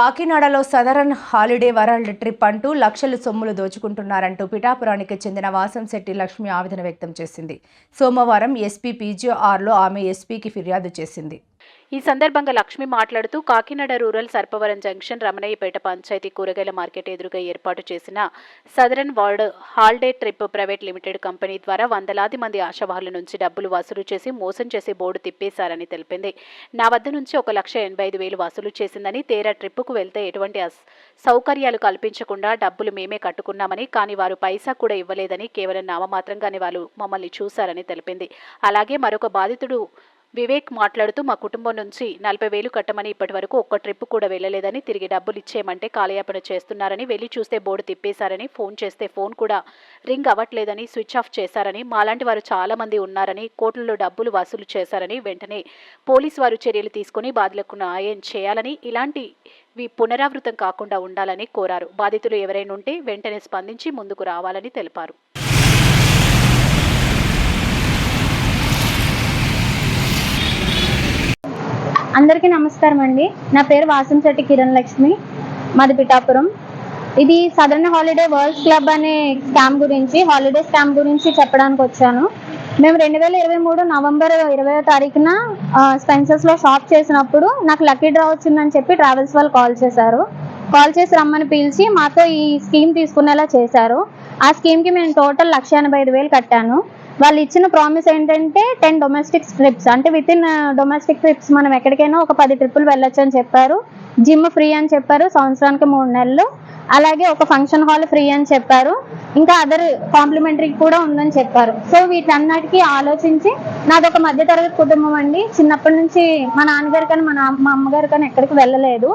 కాకినాడలో southern holiday world trip అంటూ లక్షలు సొమ్ములు దోచుకుంటున్నారంటూ పిఠాపురానికి చెందిన వాసంశెట్టి లక్ష్మి ఆవేదన వ్యక్తం చేసింది. సోమవారం ఎస్పీ పీజీఆర్లో ఆమె ఎస్పీకి ఫిర్యాదు చేసింది. ఈ సందర్భంగా లక్ష్మి మాట్లాడుతూ కాకినాడ రూరల్ సర్పవరం జంక్షన్ రమణయ్యపేట పంచాయతీ కూరగాయల మార్కెట్ ఎదురుగా ఏర్పాటు చేసిన southern world holiday trip private limited company ద్వారా వందలాది మంది ఆశావాహుల నుంచి డబ్బులు వసూలు చేసి మోసం చేసి బోర్డు తిప్పేశారని తెలిపింది. నా వద్ద నుంచి ఒక లక్ష ఎనభై ఐదు వేలు వసూలు చేసిందని తేరా ట్రిప్పుకు వెళ్తే ఎటువంటి సౌకర్యాలు కల్పించకుండా డబ్బులు మేమే కట్టుకున్నామని కానీ వారు పైసా కూడా ఇవ్వలేదని కేవలం నామమాత్రంగానే వాళ్ళు మమ్మల్ని చూశారని తెలిపింది. అలాగే మరొక బాధితుడు వివేక్ మాట్లాడుతూ మా కుటుంబం నుంచి నలభై వేలు కట్టమని ఇప్పటి వరకు ఒక్క ట్రిప్ కూడా వెళ్ళలేదని తిరిగి డబ్బులు ఇచ్చేయమంటే కాలయాపన చేస్తున్నారని వెళ్ళి చూస్తే బోర్డు తిప్పేశారని ఫోన్ చేస్తే ఫోన్ కూడా రింగ్ అవ్వట్లేదని స్విచ్ ఆఫ్ చేశారని మాలాంటి వారు చాలామంది ఉన్నారని కోట్లలో డబ్బులు వసూలు చేశారని వెంటనే పోలీసు వారు చర్యలు తీసుకుని బాధితులకు న్యాయం చేయాలని ఇలాంటి వి పునరావృతం కాకుండా ఉండాలని కోరారు. బాధితులు ఎవరైనా ఉంటే వెంటనే స్పందించి ముందుకు రావాలని తెలిపారు. అందరికీ నమస్కారం అండి. నా పేరు వాసంశెట్టి కిరణ్ లక్ష్మి. మాది పిఠాపురం. ఇది సదరన్ హాలిడే వరల్డ్ క్లబ్ అనే స్కామ్ గురించి హాలిడే స్కామ్ గురించి చెప్పడానికి వచ్చాను. మేము రెండు వేల ఇరవై మూడు నవంబర్ ఇరవై తారీఖున స్పెన్సర్స్లో షాప్ చేసినప్పుడు నాకు లక్కీ డ్రా వచ్చిందని చెప్పి ట్రావెల్స్ వాళ్ళు కాల్ చేశారు. కాల్ చేసి రమ్మని పిలిచి మాతో ఈ స్కీమ్ తీసుకునేలా చేశారు. ఆ స్కీమ్కి మేము టోటల్ లక్ష ఎనభై ఐదు వేలు కట్టాను. వాళ్ళు ఇచ్చిన ప్రామిస్ ఏంటంటే టెన్ డొమెస్టిక్ ట్రిప్స్. అంటే విత్ ఇన్ డొమెస్టిక్ ట్రిప్స్ మనం ఎక్కడికైనా ఒక పది ట్రిప్పులు వెళ్ళొచ్చు అని చెప్పారు. జిమ్ ఫ్రీ అని చెప్పారు సంవత్సరానికి మూడు నెలలు. అలాగే ఒక ఫంక్షన్ హాల్ ఫ్రీ అని చెప్పారు. ఇంకా అదర్ కాంప్లిమెంటరీ కూడా ఉందని చెప్పారు. సో వీటన్నిటికీ ఆలోచించి నాది ఒక మధ్యతరగతి కుటుంబం అండి. చిన్నప్పటి నుంచి మా నాన్నగారు కానీ మా మా అమ్మగారు కానీ ఎక్కడికి వెళ్ళలేదు.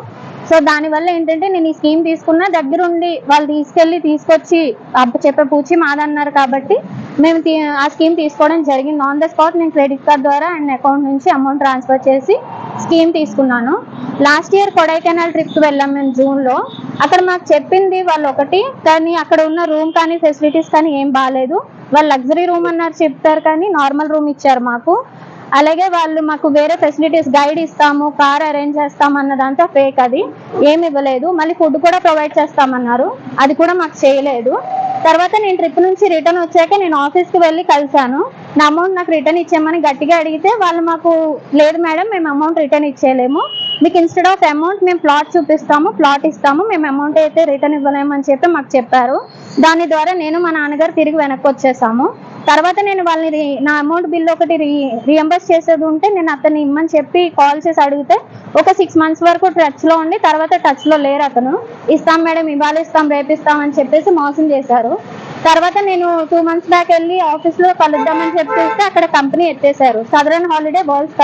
సో దానివల్ల ఏంటంటే నేను ఈ స్కీమ్ తీసుకున్నా దగ్గరుండి వాళ్ళు తీసుకెళ్ళి తీసుకొచ్చి అప్ప చెప్పే పూచి మాదన్నారు కాబట్టి మేము ఆ స్కీమ్ తీసుకోవడం జరిగింది. ఆన్ ద స్పాట్ నేను క్రెడిట్ కార్డ్ ద్వారా అండ్ అకౌంట్ నుంచి అమౌంట్ ట్రాన్స్ఫర్ చేసి స్కీమ్ తీసుకున్నాను. లాస్ట్ ఇయర్ కొడైకెనాల్ ట్రిప్కి వెళ్ళాం మేము జూన్లో అక్కడ మాకు చెప్పింది వాళ్ళు ఒకటి కానీ అక్కడ ఉన్న రూమ్ కానీ ఫెసిలిటీస్ కానీ ఏం బాగాలేదు వాళ్ళు లగ్జరీ రూమ్ అన్నారు చెప్తారు కానీ నార్మల్ రూమ్ ఇచ్చారు మాకు. అలాగే వాళ్ళు మాకు వేరే ఫెసిలిటీస్ గైడ్ ఇస్తాము కార్ అరేంజ్ చేస్తాం అన్నదంతా ఫేక్ అది. ఏమి ఇవ్వలేదు. మళ్ళీ ఫుడ్ కూడా ప్రొవైడ్ చేస్తామన్నారు. అది కూడా మాకు చేయలేదు. తర్వాత నేను ట్రిప్ నుంచి రిటర్న్ వచ్చాక నేను ఆఫీస్కి వెళ్ళి కలిశాను. నా అమౌంట్ నాకు రిటర్న్ ఇచ్చేయమని గట్టిగా అడిగితే వాళ్ళు మాకు లేదు మేడం మేము అమౌంట్ రిటర్న్ ఇచ్చేయలేము. మీకు ఇన్స్టెడ్ ఆఫ్ అమౌంట్ మేము ప్లాట్ చూపిస్తాము ప్లాట్ ఇస్తాము మేము అమౌంట్ అయితే రిటర్న్ ఇవ్వలేమని చెప్పి మాకు చెప్పారు. దాని ద్వారా నేను మా నాన్నగారు తిరిగి వెనక్కి వచ్చేసాము. తర్వాత నేను వాళ్ళని నా అమౌంట్ బిల్ ఒకటి రీ రియంబర్స్ చేసేది ఉంటే నేను అతన్ని ఇమ్మని చెప్పి కాల్ చేసి అడిగితే ఒక సిక్స్ మంత్స్ వరకు టచ్లో ఉండి తర్వాత టచ్లో లేరు అతను. ఇస్తాం మేడం ఇవాళ ఇస్తాం రేపిస్తాం అని చెప్పేసి మోసం చేశారు. తర్వాత నేను టూ మంత్స్ బ్యాక్ వెళ్ళి ఆఫీస్లో కలుద్దామని చెప్పేస్తే అక్కడ company ఎత్తేసారు southern holiday worlds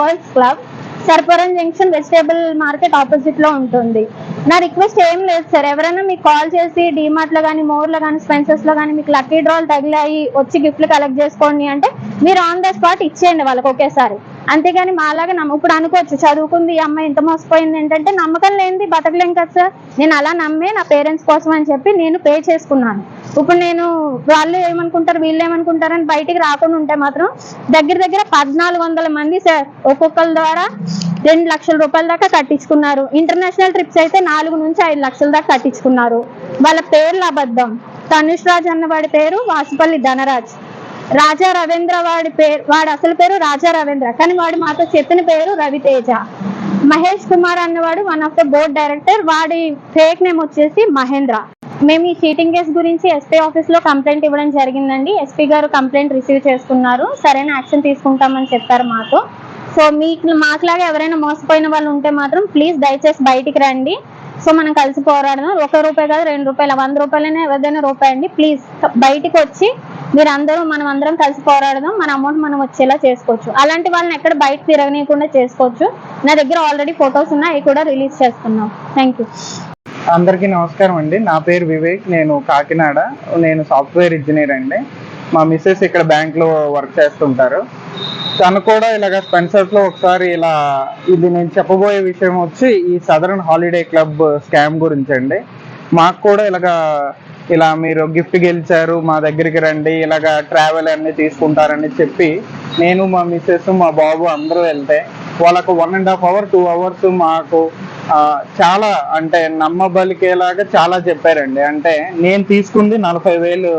worlds club Sarpavaram junction vegetable market ఆపోజిట్లో ఉంటుంది. నా రిక్వెస్ట్ ఏం లేదు సార్. ఎవరైనా మీకు కాల్ చేసి డిమార్ట్లో కానీ మోర్లో కానీ స్పెన్సెస్లో కానీ మీకు లక్కీ డ్రాల్ తగిలాయి వచ్చి గిఫ్ట్లు కలెక్ట్ చేసుకోండి అంటే మీరు ఆన్ ద స్పాట్ ఇచ్చేయండి వాళ్ళకి ఒకేసారి. అంతేగాని మాలాగా నమ్మ ఇప్పుడు అనుకోవచ్చు చదువుకుంది ఈ అమ్మాయి ఇంత మోసపోయింది ఏంటంటే నమ్మకం లేనిది బతకలేం కదా సార్. నేను అలా నమ్మే నా పేరెంట్స్ కోసం అని చెప్పి నేను పే చేసుకున్నాను. ఇప్పుడు నేను వాళ్ళు ఏమనుకుంటారు వీళ్ళు ఏమనుకుంటారు అని బయటికి రాకుండా ఉంటే మాత్రం దగ్గర దగ్గర పద్నాలుగు వందల మంది సార్ ఒక్కొక్కరి ద్వారా రెండు లక్షల రూపాయల దాకా కట్టించుకున్నారు. ఇంటర్నేషనల్ ట్రిప్స్ అయితే నాలుగు నుంచి ఐదు లక్షల దాకా కట్టించుకున్నారు. వాళ్ళ పేర్లు అబద్ధం. తనుష్ రాజ్ అన్న వాడి పేరు వాసుపల్లి ధనరాజ్. రాజా రవీంద్ర వాడి పేరు వాడు అసలు పేరు రాజా రవీంద్ర కానీ వాడు మాతో చెప్పిన పేరు రవితేజ. మహేష్ కుమార్ అన్నవాడు one of the board director వాడి ఫేక్ నేమ్ వచ్చేసి మహేంద్ర. మేము ఈ చీటింగ్ కేసు గురించి ఎస్పీ ఆఫీస్లో కంప్లైంట్ ఇవ్వడం జరిగిందండి. ఎస్పీ గారు కంప్లైంట్ రిసీవ్ చేసుకున్నారు సరైన యాక్షన్ తీసుకుంటామని చెప్పారు మాతో సో మీకు మాకులాగా ఎవరైనా మోసపోయిన వాళ్ళు ఉంటే మాత్రం ప్లీజ్ దయచేసి బయటికి రండి. సో మనం కలిసి పోరాడదాం. ఒక రూపాయి కాదు రెండు రూపాయలు వంద రూపాయలైనా ఎవరిదైనా రూపాయి అండి. ప్లీజ్ బయటికి వచ్చి మీరు అందరూ మనం అందరం కలిసి పోరాడదాం. మన అమౌంట్ మనం వచ్చేలా చేసుకోవచ్చు. అలాంటి వాళ్ళని ఎక్కడ బయట తిరగనీయకుండా చేసుకోవచ్చు. నా దగ్గర ఆల్రెడీ ఫొటోస్ ఉన్నాయి అవి కూడా రిలీజ్ చేస్తున్నాం. థ్యాంక్ యూ అందరికీ నమస్కారం అండి. నా పేరు వివేక్ నేను కాకినాడ. నేను సాఫ్ట్వేర్ ఇంజనీర్ అండి. మా మిస్సెస్ ఇక్కడ బ్యాంక్లో వర్క్ చేస్తుంటారు. తను కూడా ఇలాగ స్పెన్సర్స్లో ఒకసారి ఇలా ఇది నేను చెప్పబోయే విషయం వచ్చి ఈ సదరన్ హాలిడే క్లబ్ స్కామ్ గురించి అండి. మాకు కూడా ఇలాగా ఇలా మీరు గిఫ్ట్ గెలిచారు మా దగ్గరికి రండి ఇలాగ ట్రావెల్ అన్ని తీసుకుంటారని చెప్పి నేను మా మిస్సెస్ మా బాబు అందరూ వెళ్తే వాళ్ళకు one and half hour two hours మాకు చాలా అంటే నమ్మబలికేలాగా చాలా చెప్పారండి. అంటే నేను తీసుకుంది నలభై వేలు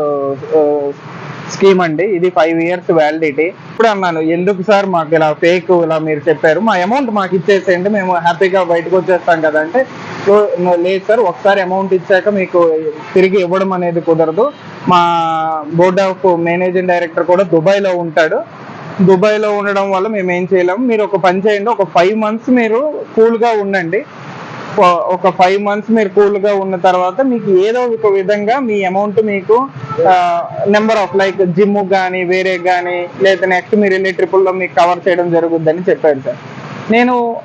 స్కీమ్ అండి. ఇది ఫైవ్ ఇయర్స్ వ్యాలిడిటీ. ఇప్పుడు అన్నాను ఎందుకు సార్ మాకు ఇలా ఫేక్ ఇలా మీరు చెప్పారు? మా అమౌంట్ మాకు ఇచ్చేసేయండి మేము హ్యాపీగా బయటకు వచ్చేస్తాం కదంటే "సో, లేదు సార్ ఒకసారి అమౌంట్ ఇచ్చాక మీకు తిరిగి ఇవ్వడం అనేది కుదరదు. మా బోర్డ్ ఆఫ్ మేనేజింగ్ డైరెక్టర్ కూడా దుబాయ్లో ఉంటాడు. దుబాయ్లో ఉండడం వల్ల మేము ఏం చేయలేము. మీరు ఒక పని చేయండి ఒక ఫైవ్ మంత్స్ మీరు కూల్గా ఉండండి. ఒక- ఫైవ్ మంత్స్ మీరు కూల్గా ఉన్న తర్వాత మీకు ఏదో ఒక విధంగా మీ అమౌంట్ మీకు నెంబర్ ఆఫ్ లైక్ జిమ్ కానీ వేరే కానీ లేదా నెక్స్ట్ మీరు వెళ్ళే ట్రిపుల్లో మీకు కవర్ చేయడం జరుగుద్దని చెప్పారు సార్. నేను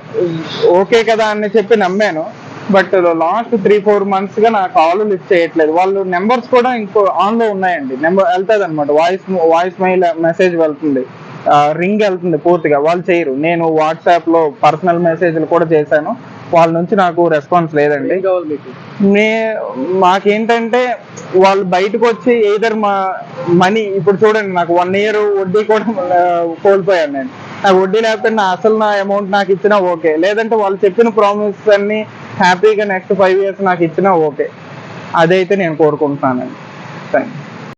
ఓకే కదా అని చెప్పి నమ్మాను బట్ లాస్ట్ త్రీ ఫోర్ మంత్స్గా నా కాల్ లిఫ్ట్ చేయట్లేదు. వాళ్ళు నెంబర్స్ కూడా ఇంకో ఆన్లో ఉన్నాయండి. నెంబర్ వెళ్తుంది అనమాట వాయిస్ వాయిస్ మెయిల్ మెసేజ్ వెళ్తుంది రింగ్ వెళ్తుంది పూర్తిగా. వాళ్ళు చేయరు. నేను వాట్సాప్లో పర్సనల్ మెసేజ్లు కూడా చేశాను. వాళ్ళ నుంచి నాకు రెస్పాన్స్ లేదండి. మే మాకేంటంటే వాళ్ళు బయటకు వచ్చి ఏదర్ మా మనీ ఇప్పుడు చూడండి నాకు వన్ ఇయర్ వడ్డీ కూడా కోల్పోయాను నేను. నాకు వడ్డీ లేకపోతే నా అసలు నా అమౌంట్ నాకు ఇచ్చినా ఓకే. లేదంటే వాళ్ళు చెప్పిన ప్రామిస్ అన్ని హ్యాపీగా నెక్స్ట్ ఫైవ్ ఇయర్స్ నాకు ఇచ్చినా ఓకే. అదైతే నేను కోరుకుంటున్నానండి. థ్యాంక్